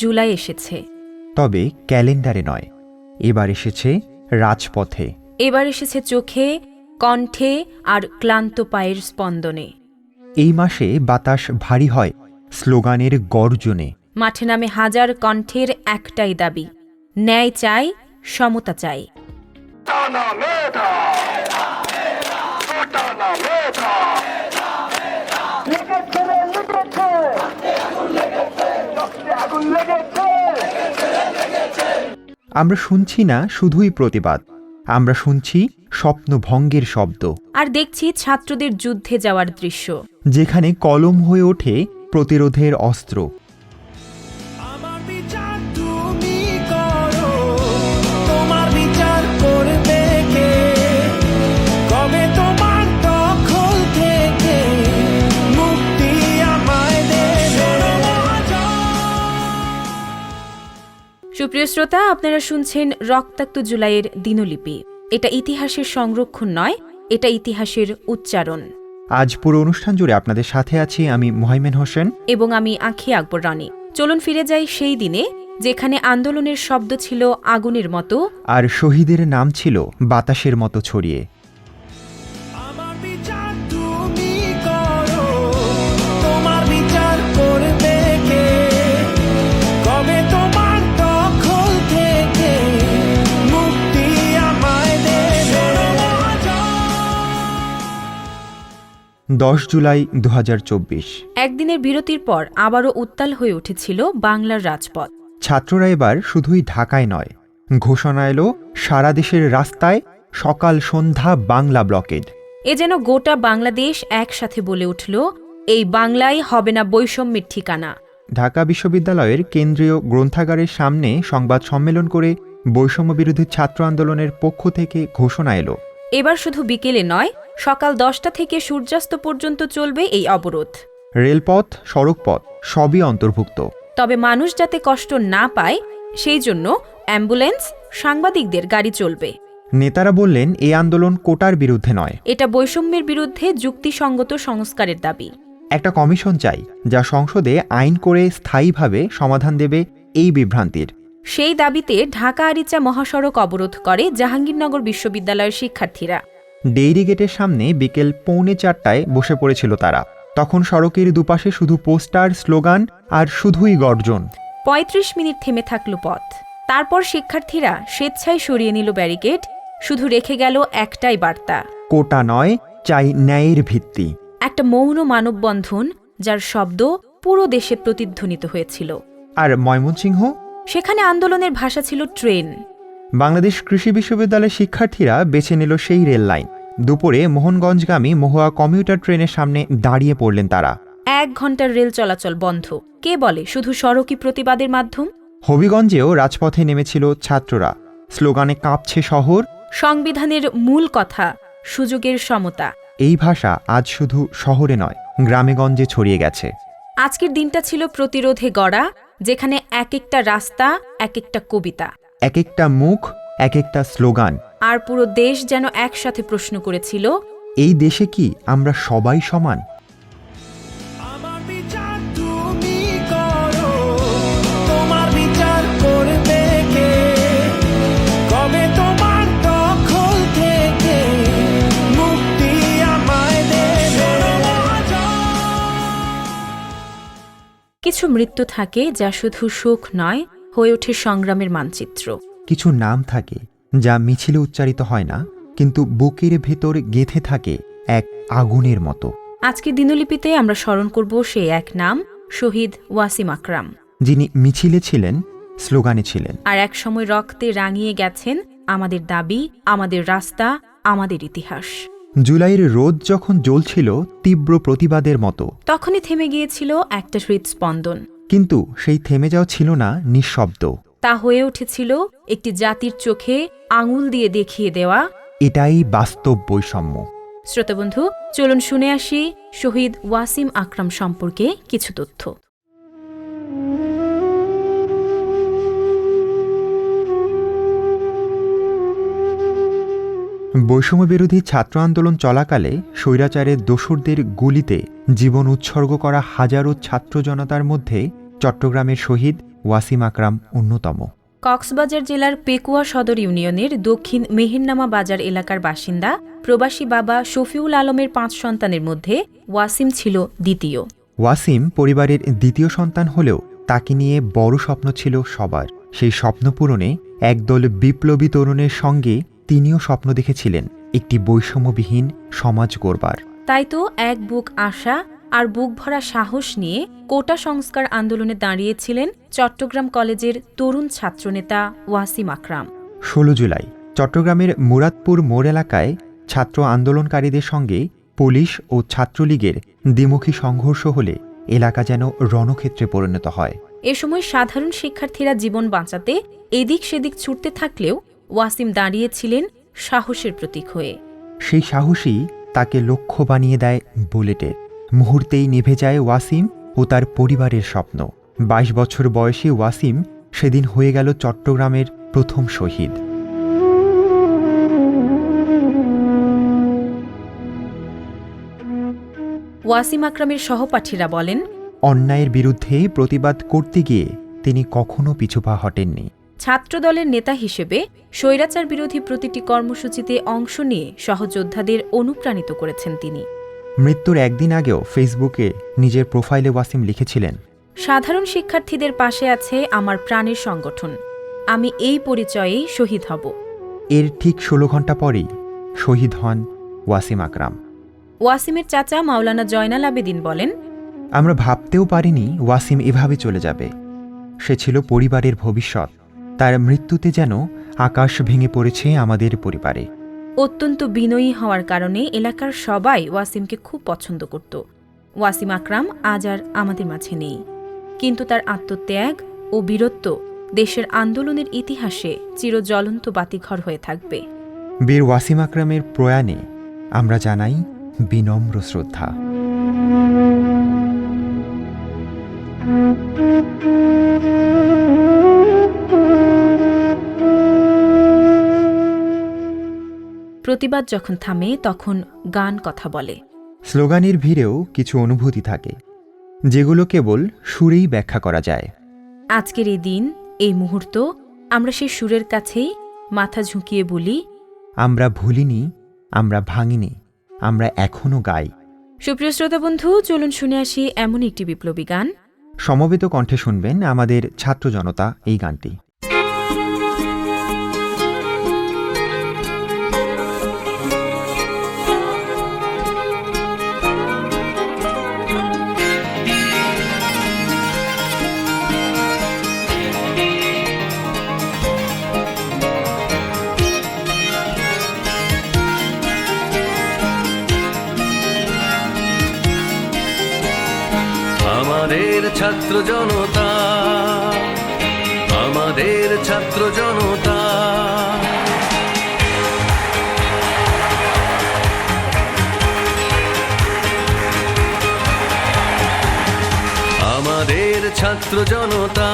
জুলাই এসেছে। তবে ক্যালেন্ডারে নয় এবার এসেছে রাজপথে। এবার এসেছে চোখে কণ্ঠে আর ক্লান্ত পায়ের স্পন্দনে। এই মাসে বাতাস ভারী হয় স্লোগানের গর্জনে। মাঠে নামে হাজার কণ্ঠের একটাই দাবি ন্যায় চাই সমতা চাই টানা মেধা টানা মেধা লেগেছে রে লেগেছে রক্তে আগুন লেগেছে আমরা শুনছি না শুধুই প্রতিবাদ। আমরা শুনছি স্বপ্নভঙ্গের শব্দ। আর দেখছি ছাত্রদের যুদ্ধে যাওয়ার দৃশ্য। যেখানে কলম হয়ে ওঠে প্রতিরোধের অস্ত্র। সুপ্রিয় শ্রোতা আপনারা শুনছেন রক্তাক্ত জুলাইয়ের দিনলিপি। এটা ইতিহাসের সংরক্ষণ নয় এটা ইতিহাসের উচ্চারণ। আজ পুরো অনুষ্ঠান জুড়ে আপনাদের সাথে আছি আমি মোহাইমেন হোসেন। এবং আমি আঁখি আকবর রানী। চলুন ফিরে যাই সেই দিনে যেখানে আন্দোলনের শব্দ ছিল আগুনের মতো। আর শহীদের নাম ছিল বাতাসের মতো ছড়িয়ে। দশ জুলাই দু হাজার চব্বিশ। একদিনের বিরতির পর আবারও উত্তাল হয়ে উঠেছিল বাংলার রাজপথ। ছাত্ররা এবার শুধুই ঢাকায় নয় ঘোষণা এলো সারা দেশের রাস্তায় সকাল সন্ধ্যা বাংলা ব্লকেড। এ যেন গোটা বাংলাদেশ একসাথে বলে উঠল এই বাংলায় হবে না বৈষম্যের ঠিকানা। ঢাকা বিশ্ববিদ্যালয়ের কেন্দ্রীয় গ্রন্থাগারের সামনে সংবাদ সম্মেলন করে বৈষম্য বিরোধী ছাত্র আন্দোলনের পক্ষ থেকে ঘোষণা এলো। এবার শুধু বিকেলে নয় সকাল দশটা থেকে সূর্যাস্ত পর্যন্ত চলবে এই অবরোধ। রেলপথ সড়কপথ সবই অন্তর্ভুক্ত। তবে মানুষ যাতে কষ্ট না পায় সেই জন্য অ্যাম্বুলেন্স সাংবাদিকদের গাড়ি চলবে। নেতারা বললেন এই আন্দোলন কোটার বিরুদ্ধে নয়। এটা বৈষম্যের বিরুদ্ধে যুক্তিসঙ্গত সংস্কারের দাবি। একটা কমিশন চাই যা সংসদে আইন করে স্থায়ীভাবে সমাধান দেবে এই বিভ্রান্তির। সেই দাবিতে ঢাকা আরিচা মহাসড়ক অবরোধ করে জাহাঙ্গীরনগর বিশ্ববিদ্যালয়ের শিক্ষার্থীরা। ডেইরি গেটের সামনে বিকেল পৌনে চারটায় বসে পড়েছিল তারা। তখন সড়কের দুপাশে শুধু পোস্টার স্লোগান আর শুধুই গর্জন। ৩৫ মিনিট থেমে থাকল পথ। তারপর শিক্ষার্থীরা স্বেচ্ছায় সরিয়ে নিল ব্যারিকেড শুধু রেখে গেল একটাই বার্তা। কোটা নয় চাই ন্যায়ের ভিত্তি। একটা মৌন মানববন্ধন যার শব্দ পুরো দেশে প্রতিধ্বনিত হয়েছিল। আর ময়মনসিংহ? সেখানে আন্দোলনের ভাষা ছিল ট্রেন। বাংলাদেশ কৃষি বিশ্ববিদ্যালয়ের শিক্ষার্থীরা বেছে নিল সেই রেল লাইন। দুপুরে মোহনগঞ্জগামী মহুয়া কমিউটার ট্রেনের সামনে দাঁড়িয়ে পড়লেন তারা। এক ঘণ্টার রেল চলাচল বন্ধ। কে বলে শুধু সড়কই প্রতিবাদের মাধ্যম? হবিগঞ্জেও রাজপথে নেমেছিল ছাত্ররা। স্লোগানে কাঁপছে শহর। সংবিধানের মূল কথা সুযোগের সমতা। এই ভাষা আজ শুধু শহরে নয় গ্রামেগঞ্জে ছড়িয়ে গেছে। আজকের দিনটা ছিল প্রতিরোধে গড়া যেখানে এক একটা রাস্তা এক একটা কবিতা। এক একটা মুখ এক একটা স্লোগান। আর পুরো দেশ যেন একসাথে প্রশ্ন করেছিল এই দেশে কি আমরা সবাই সমান? আমার বিচার তুমি করো তোমার বিচার করবে কে? কবে তোমার দখল থেকে মুক্তি আমায় দেবে? কিছু মৃত্যু থাকে যা শুধু সুখ নয় হয়ে ওঠে সংগ্রামের মানচিত্র। কিছু নাম থাকে যা মিছিলে উচ্চারিত হয় না কিন্তু বুকের ভেতর গেঁথে থাকে এক আগুনের মতো। আজকের দিনলিপিতে আমরা স্মরণ করব সেই এক নাম শহীদ ওয়াসিম আকরাম। যিনি মিছিলে ছিলেন স্লোগানে ছিলেন। আর এক সময় রক্তে রাঙিয়ে গেছেন আমাদের দাবি আমাদের রাস্তা আমাদের ইতিহাস। জুলাইয়ের রোদ যখন জ্বলছিল তীব্র প্রতিবাদের মতো। তখনই থেমে গিয়েছিল একটা হৃদস্পন্দন। কিন্তু সেই থেমে যাওয়া ছিল না নিঃশব্দ। তা হয়ে উঠেছিল একটি জাতির চোখে আঙুল দিয়ে দেখিয়ে দেওয়া। এটাই বাস্তব বৈষম্য। শ্রোতাবন্ধু চলুন শুনে আসি শহীদ ওয়াসিম আকরাম সম্পর্কে কিছু তথ্য। বৈষম্য বিরোধী ছাত্র আন্দোলন চলাকালে স্বৈরাচারের দোসরদের গুলিতে জীবন উৎসর্গ করা হাজারো ছাত্র জনতার মধ্যে চট্টগ্রামের শহীদ ওয়াসিম আকরাম অন্যতম। কক্সবাজার জেলার পেকুয়া সদর ইউনিয়নের দক্ষিণ মেহেরনামা বাজার এলাকার বাসিন্দা প্রবাসী বাবা শফিউল আলমের পাঁচ সন্তানের মধ্যে ওয়াসিম ছিল দ্বিতীয়। ওয়াসিম পরিবারের দ্বিতীয় সন্তান হলেও তাকে নিয়ে বড় স্বপ্ন ছিল সবার। সেই স্বপ্ন পূরণে একদল বিপ্লবী তরুণের সঙ্গে তিনিও স্বপ্ন দেখেছিলেন একটি বৈষম্যবিহীন সমাজ গড়বার। তাই তো এক বুক আশা আর বুক ভরা সাহস নিয়ে কোটা সংস্কার আন্দোলনে দাঁড়িয়েছিলেন চট্টগ্রাম কলেজের তরুণ ছাত্রনেতা ওয়াসিম আকরাম। ষোলো জুলাই চট্টগ্রামের মুরাদপুর মোড় এলাকায় ছাত্র আন্দোলনকারীদের সঙ্গে পুলিশ ও ছাত্রলীগের দ্বিমুখী সংঘর্ষ হলে এলাকা যেন রণক্ষেত্রে পরিণত হয়। এ সময় সাধারণ শিক্ষার্থীরা জীবন বাঁচাতে এদিক সেদিক ছুটতে থাকলেও ওয়াসিম দাঁড়িয়েছিলেন সাহসের প্রতীক হয়ে। সেই সাহসী তাকে লক্ষ্য বানিয়ে দেয় বুলেটের মুহূর্তেই নিভে যায় ওয়াসিম ও তার পরিবারের স্বপ্ন। বাইশ বছর বয়সী ওয়াসিম সেদিন হয়ে গেল চট্টগ্রামের প্রথম শহীদ। ওয়াসিম আকরামের সহপাঠীরা বলেন অন্যায়ের বিরুদ্ধে প্রতিবাদ করতে গিয়ে তিনি কখনো পিছুপা হটেননি। ছাত্রদলের নেতা হিসেবে স্বৈরাচার বিরোধী প্রতিটি কর্মসূচিতে অংশ নিয়ে সহযোদ্ধাদের অনুপ্রাণিত করেছেন তিনি। মৃত্যুর একদিন আগেও ফেসবুকে নিজের প্রোফাইলে ওয়াসিম লিখেছিলেন সাধারণ শিক্ষার্থীদের পাশে আছে আমার প্রাণের সংগঠন। আমি এই পরিচয়েই শহীদ হব। এর ঠিক ষোলো ঘণ্টা পরেই শহীদ হন ওয়াসিম আকরাম। ওয়াসিমের চাচা মাওলানা জয়নাল আবেদিন বলেন আমরা ভাবতেও পারিনি ওয়াসিম এভাবে চলে যাবে। সে ছিল পরিবারের ভবিষ্যৎ। তার মৃত্যুতে যেন আকাশ ভেঙে পড়েছে আমাদের পরিবারে। অত্যন্ত বিনয়ী হওয়ার কারণে এলাকার সবাই ওয়াসিমকে খুব পছন্দ করত। ওয়াসিম আকরাম আজ আর আমাদের মাঝে নেই। কিন্তু তার আত্মত্যাগ ও বীরত্ব দেশের আন্দোলনের ইতিহাসে চিরজ্বলন্ত বাতিঘর হয়ে থাকবে। বীর ওয়াসিম আকরামের প্রয়াণে আমরা জানাই বিনম্র শ্রদ্ধা। প্রতিবাদ যখন থামে তখন গান কথা বলে। স্লোগানের ভিড়েও কিছু অনুভূতি থাকে যেগুলো কেবল সুরেই ব্যাখ্যা করা যায়। আজকের এই দিন এই মুহূর্ত আমরা সেই সুরের কাছেই মাথা ঝুঁকিয়ে বলি আমরা ভুলিনি আমরা ভাঙিনি আমরা এখনও গাই। সুপ্রিয় শ্রোতা বন্ধু চলুন শুনে আসি এমন একটি বিপ্লবী গান। সমবেত কণ্ঠে শুনবেন আমাদের ছাত্র জনতা এই গানটি। ছাত্র জনতা,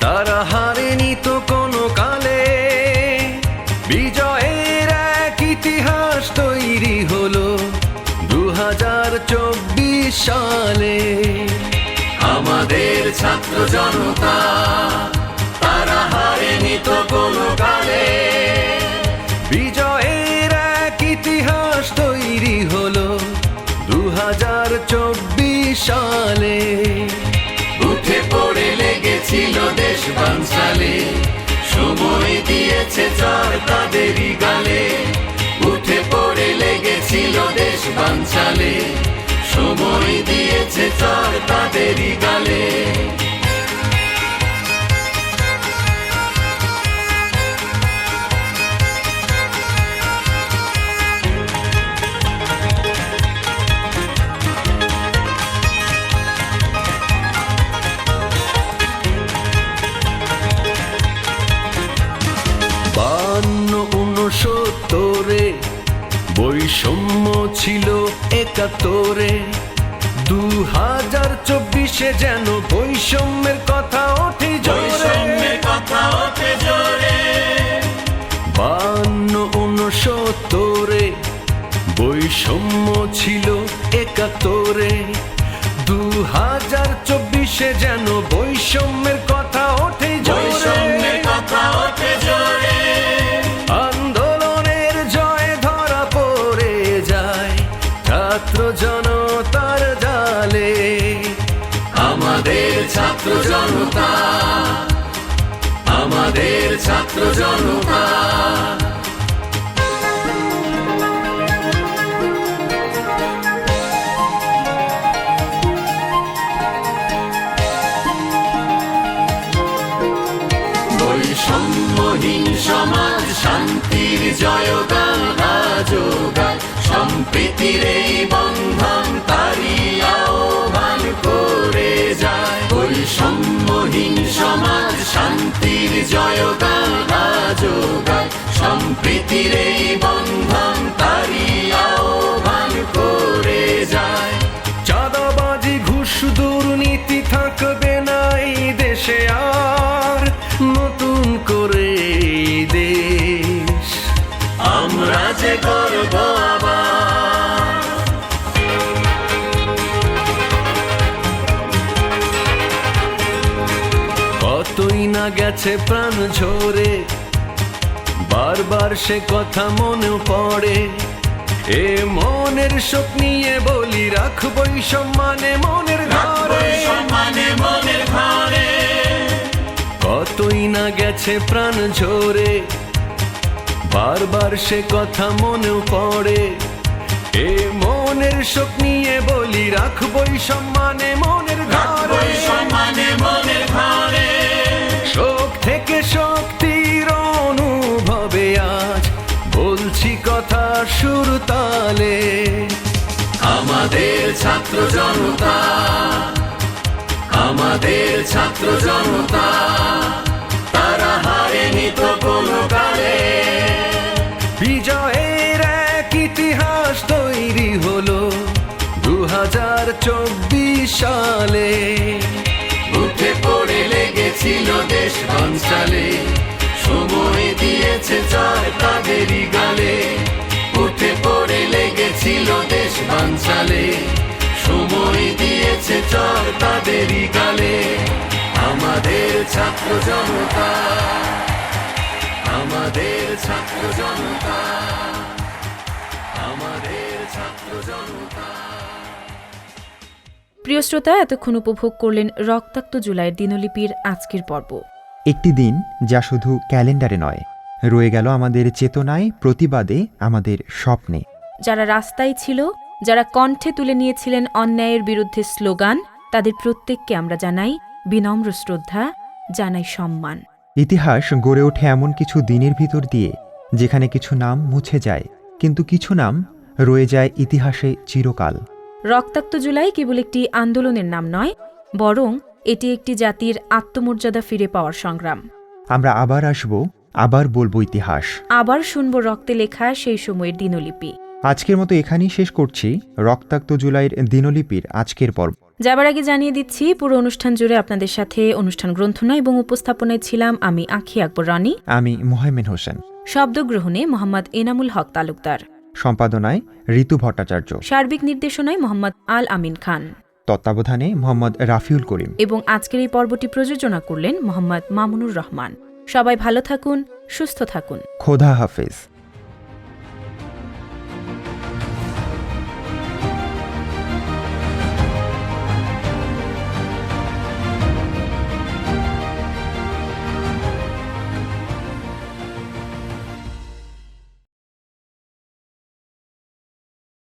তারা হারেনি তো কোনো কালে। বিজয়ের এক ইতিহাস তৈরি হলো দু হাজার চব্বিশ সালে। আমাদের ছাত্র জনতা বাঞ্চালে সময় দিয়েছে চর তাদেরই গালে। উঠে পড়ে লেগেছিল দেশ সময় দিয়েছে চর তাদেরই গালে। একাত্তরে দু হাজার চব্বিশে যেন বৈষম্যের কথা ওঠে বৈষম্যের কথা ওঠে জোরে। বান্ন উনসত্তরে বৈষম্য ছিল একাত্তরে। দু হাজার চব্বিশে যেন বৈষম্যের ছাত্র জনতা আমাদের ছাত্র জনতা সমাজ শান্তির জয়গান আজো গায় সম্প্রীতির এই বন্ধন জয়গান আজ গায়। সম্প্রীতির এই বন্ধন তারি গেছে প্রাণ ঝরে বারবার সে কথা মনে পড়ে। এ মনের শোক নিয়ে বলি রাখবই সম্মানে মনের ঘরে। সম্মানে মনের ঘরে। কতই না গেছে প্রাণ ঝরে বারবার সে কথা মনেও পড়ে। এ মনের শোক নিয়ে বলি রাখবই সম্মানে মনের ঘরে। সম্মানে সুর তালে। আমাদের ছাত্র জনতা আমাদের ছাত্র জনতা তারা হারেনি তো কোনো কালে। বিজয়ের এক ইতিহাস তৈরি হলো দু হাজার চব্বিশ সালে। উঠে পড়ে লেগেছিল দেশ বাঞ্চালে সময় দিয়েছে চার তাদেরই গালে। ছাত্র জনতা আমাদের ছাত্র জনতা আমাদের ছাত্র জনতা প্রিয় শ্রোতা এতক্ষণ উপভোগ করলেন রক্তাক্ত জুলাইয়ের দিনলিপির আজকের পর্ব। একটি দিন যা শুধু ক্যালেন্ডারে নয় রয়ে গেল আমাদের চেতনায় প্রতিবাদে আমাদের স্বপ্নে। যারা রাস্তায় ছিল যারা কণ্ঠে তুলে নিয়েছিলেন অন্যায়ের বিরুদ্ধে স্লোগান তাদের প্রত্যেককে আমরা জানাই বিনম্র শ্রদ্ধা জানাই সম্মান। ইতিহাস গড়ে ওঠে এমন কিছু দিনের ভিতর দিয়ে যেখানে কিছু নাম মুছে যায় কিন্তু কিছু নাম রয়ে যায় ইতিহাসে চিরকাল। রক্তাক্ত জুলাই কেবল একটি আন্দোলনের নাম নয় বরং এটি একটি জাতির আত্মমর্যাদা ফিরে পাওয়ার সংগ্রাম। আমরা আবার আসব আবার বলব ইতিহাস। আবার শুনব রক্তে লেখা সেই সময়ের দিনলিপি। আজকের মতো এখানেই শেষ করছি। রক্তাক্ত জুলাইয়ের দিনলিপির আজকের পর্ব। যাবার আগে জানিয়ে দিচ্ছি পুরো অনুষ্ঠান জুড়ে আপনাদের সাথে অনুষ্ঠান গ্রন্থনা এবং উপস্থাপনায় ছিলাম আমি আখি আকবর রানী। আমি মোহাইমেন হোসেন। শব্দগ্রহণে মোহাম্মদ এনামুল হক তালুকদার। সম্পাদনায় ঋতু ভট্টাচার্য। সার্বিক নির্দেশনায় মোহাম্মদ আল আমিন খান। তত্ত্বাবধানে মোহাম্মদ রাফিউল করিম। এবং আজকের এই পর্বটি প্রযোজনা করলেন মোহাম্মদ মামুনুর রহমান। সবাই ভালো থাকুন সুস্থ থাকুন। খোদা হাফেজ।